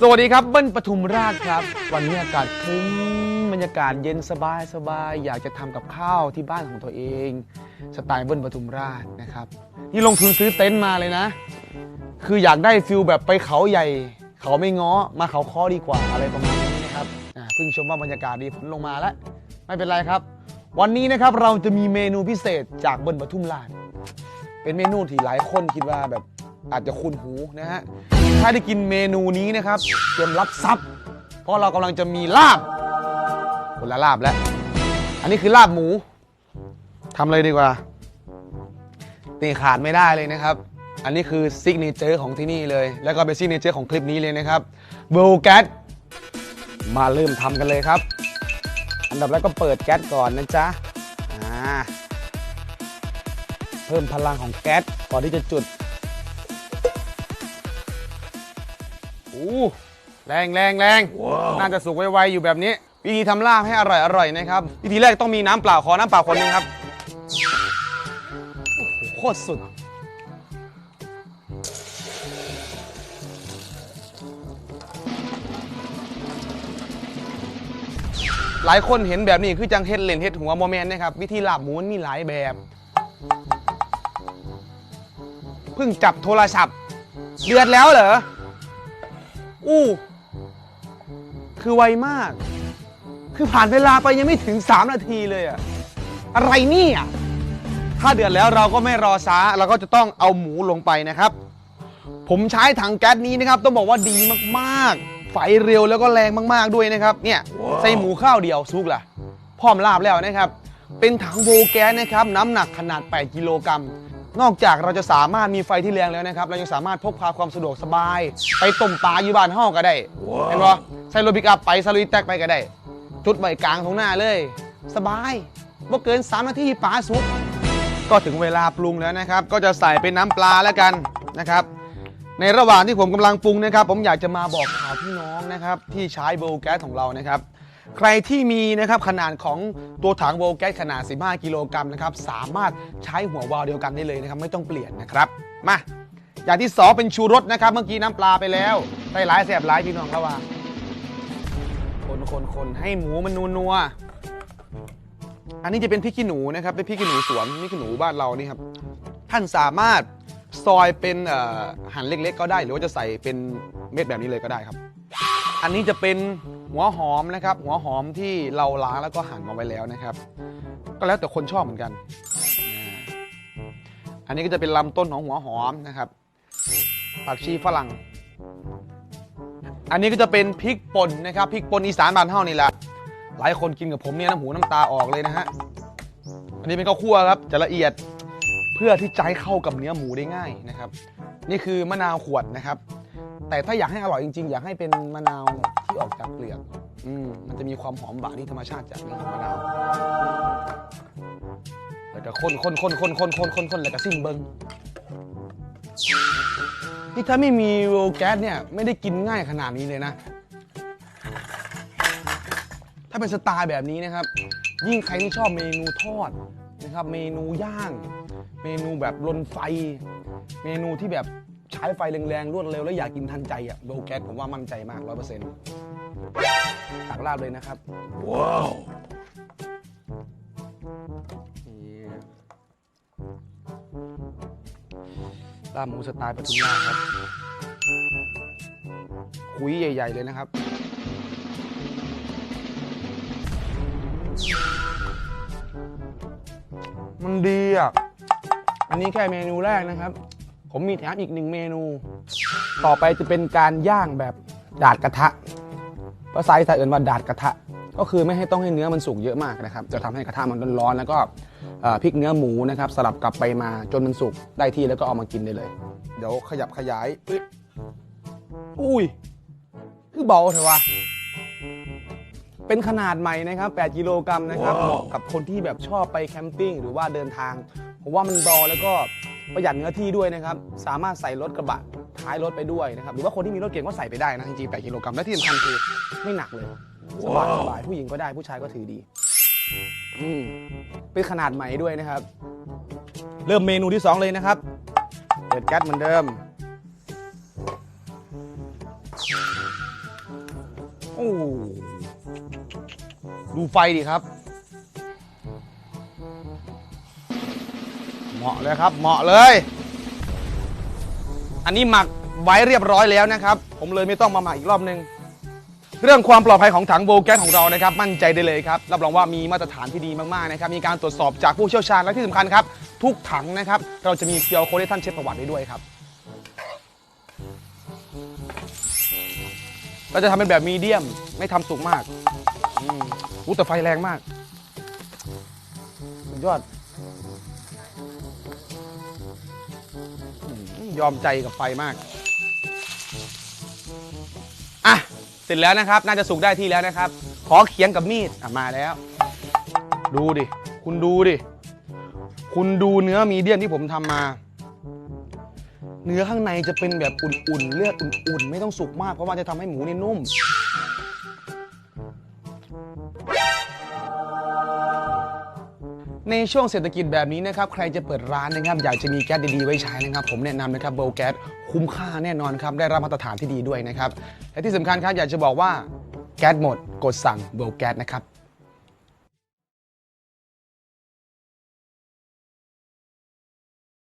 สวัสดีครับเบิ้ลปทุมราชครับ วันนี้อากาศครึ้มบรรยากาศเย็นสบายสบายอยากจะทำกับข้าวที่บ้านของตัวเอง สไตล์เบิ้ลปทุมราชนะครับนี่ลงทุนซื้อเต็นท์มาเลยนะ คืออยากได้ฟิลแบบไปเขาใหญ่ เขาไม่ง้อมาเขาค้อดีกว่าอะไรประมาณนี้นะครับอ่าเพิ่งชมว่าบรรยากาศดีฝนลงมาแล้ว ไม่เป็นไรครับ วันนี้นะครับเราจะมีเมนูพิเศษจากเบิ้ลปทุมราช เป็นเมนูที่หลายคนคิดว่าแบบ อาจจะคุ้นหูนะฮะ ถ้าได้กินเมนูนี้นะครับ เตรียมรับทรัพย์ เพราะเรากำลังจะมีลาบ คนละลาบแล้ว อันนี้คือลาบหมู ทำเลยดีกว่านี่ขาดไม่ได้เลยนะครับ อันนี้คือซิกเนเจอร์ของที่นี่เลย แล้วก็เป็นซิกเนเจอร์ของคลิปนี้เลยนะครับเบลแก๊สมาเริ่มทำกันเลยครับ อันดับแรกก็เปิดแก๊สก่อนนะจ๊ะ อ่า เพิ่มพลังของแก๊สก่อนที่จะจุด อู้แรงแรงแรงน่าจะสุกไวๆอยู่แบบนี้ วิธีทำลาบให้อร่อยอร่อยนะครับ วิธีแรกต้องมีน้ำเปล่าขอน้ำเปล่าคนหนึงครับโอ้โหโคตรสุด หลายคนเห็นแบบนี้คือจังเฮ็ดเล่นเฮ็ดหัวโมเมนต์นะครับ วิธีลาบหมูมันมีหลายแบบเพิ่งจับโทรศัพท์เดือดแล้วเหรอ อู้ คือไวมาก คือผ่านเวลาไปยังไม่ถึง 3 นาทีเลยอะอะไรเนี่ย ถ้าเดือดแล้วเราก็ไม่รอช้า เราก็จะต้องเอาหมูลงไปนะครับ ผมใช้ถังแก๊สนี้นะครับ ต้องบอกว่าดีมากๆ ไฟเร็วแล้วก็แรงมากๆด้วยนะครับ เนี่ย ใส่หมูข้าวเดียวซุกล่ะพร้อมลาบแล้วนะครับ เป็นถังโวแก๊สนะครับ น้ำหนักขนาด 8 กิโลกรัม นอกจากเราจะสามารถมีไฟที่แรงแล้วนะครับ เรายังสามารถพกพาความสะดวกสบาย ไปต้มปลาอยู่บ้านห้องก็ได้ เห็นปะใส่รถปิกอัพไปสลุยแตกไปก็ได้ จุดไว้กลางตรงหน้าเลย สบายว่าเกิน 3 นาทีปลาสุก ก็ถึงเวลาปรุงแล้วนะครับ ก็จะใส่เป็นน้ำปลาแล้วกันนะครับ ในระหว่างที่ผมกำลังปรุงนะครับ ผมอยากจะมาบอกข่าวพี่น้องนะครับที่ใช้โบว์แก๊สของเรานะครับ ใครที่มีนะครับขนาดของตัวถังโบว์แก๊สขนาด 15 กิโลกรัมนะครับสามารถใช้หัววาล์วเดียวกันได้เลยนะครับไม่ต้องเปลี่ยนนะครับมาอย่างที่สองเป็นชูรสนะครับ เมื่อกี้น้ำปลาไปแล้วใส่หลายแสบหลายพี่น้องระว่างคนคนคนให้หมูมันนัวนัวอันนี้จะเป็นพริกขี้หนูนะครับเป็นพริกขี้หนูสวนพริกขี้หนูบ้านเรานี่ครับท่านสามารถซอยเป็นหั่นเล็ก ๆ ก็ได้ หรือว่าจะใส่เป็นเม็ดแบบนี้เลยก็ได้ครับ อันนี้จะเป็น หัวหอมนะครับ หัวหอมที่เราล้างแล้วก็หั่นมาไว้แล้วนะครับ ก็แล้วแต่คนชอบเหมือนกัน อันนี้ก็จะเป็นลำต้นของหัวหอมนะครับผักชีฝรั่ง อันนี้ก็จะเป็นพริกป่นนะครับพริกป่นอีสานบ้านเฮานี่แหละหลายคนกินกับผมเนี่ยน้ำหูน้ำตาออกเลยนะฮะอันนี้เป็นข้าวคั่วครับจะละเอียดเพื่อที่จะให้เข้ากับเนื้อหมูได้ง่ายนะครับ นี่คือมะนาวขวดนะครับ แต่ถ้าอยากให้อร่อยจริงๆ อยากให้เป็นมะนาว ที่ออกจากเปลือกอืมมันจะมีความหอมหวานที่ธรรมชาติจากเนื้อของมะนาวแล้วก็คนคนคนคนคนคนคนคนแล้วก็ซิ่งเบิงนี่ถ้าไม่มีโรแก๊สเนี่ยไม่ได้กินง่ายขนาดนี้เลยนะ ถ้าเป็นสไตล์แบบนี้นะครับ ยิ่งใครที่ชอบเมนูทอดนะครับ เมนูย่าง เมนูแบบลนไฟ เมนูที่แบบใช้ไฟแรงๆรวดเร็ว แล้วอยากกินทันใจอะโบแก๊สผมว่ามั่นใจมากร้อยเปอร์เซ็นต์ ตักลาบเลยนะครับ ว้าวลาบหมูสไตล์ปทุมราชครับ คุยใหญ่ ๆ เลยนะครับมันดีอะ อันนี้แค่เมนูแรกนะครับ ผมมีแถมอีกหนึ่งเมนู ต่อไปจะเป็นการย่างแบบดาดกระทะ ภาษาอีสานเอื่นว่าดาดกระทะ ก็คือไม่ให้ต้องให้เนื้อมันสุกเยอะมากนะครับ จะทำให้กระทะมันร้อนๆแล้วก็เอ่อพลิกเนื้อหมูนะครับสลับกลับไปมาจนมันสุกได้ที่แล้วก็เอามากินได้เลย เดี๋ยวขยับขยายอึ๊ดอุ้ย คือเบาเถอะวะเป็นขนาดใหม่นะครับ 8 กิโลกรัมนะครับเหมาะกับคนที่แบบชอบไปแคมปิ้งหรือว่าเดินทาง ผมว่ามันเบาแล้วก็ประหยัดเนื้อที่ด้วยนะครับ สามารถใส่รถกระบะ ท้ายรถไปด้วยนะครับ หรือว่าคนที่มีรถเก่งก็ใส่ไปได้นะจริงๆ8กิโลกรัมและที่สำคัญคือไม่หนักเลย สบายสบายผู้หญิงก็ได้ผู้ชายก็ถือดีอืมเป็นขนาดใหม่ด้วยนะครับ เริ่มเมนูที่ 2 เลยนะครับ เปิดแก๊สเหมือนเดิม โอ้ดูไฟดิครับ เหมาะเลยครับ เหมาะเลย อันนี้หมักไว้เรียบร้อยแล้วนะครับ ผมเลยไม่ต้องมาหมักอีกรอบนึง เรื่องความปลอดภัยของถังโบแก๊สของเรานะครับ มั่นใจได้เลยครับ รับรองว่ามีมาตรฐานที่ดีมากๆนะครับ มีการตรวจสอบจากผู้เชี่ยวชาญและที่สำคัญครับ ทุกถังนะครับ เราจะมีเคียวโค้ดให้ท่านเช็คประวัติได้ด้วยครับ เราจะทำเป็นแบบมีเดียมไม่ทำสุกมากอู้แต่ไฟแรงมากสุดยอด ยอมใจกับไฟมาก อะ เสร็จแล้วนะครับ น่าจะสุกได้ที่แล้วนะครับ ขอเขียงกับมีดอะมาแล้ว ดูดิ คุณดูดิ คุณดูเนื้อมีเดียมที่ผมทำมา เนื้อข้างในจะเป็นแบบอุ่นๆ เลือดอุ่นๆ ไม่ต้องสุกมาก เพราะว่าจะทำให้หมูนี่นุ่ม ในช่วงเศรษฐกิจแบบนี้นะครับใครจะเปิดร้านนะครับอยากจะมีแก๊สดีๆไว้ใช้นะครับผมแนะนำนะครับเบลแก๊สคุ้มค่าแน่นอนครับได้รับมาตรฐานที่ดีด้วยนะครับและที่สำคัญครับอยากจะบอกว่าแก๊สหมดกดสั่งเบลแก๊สนะครับ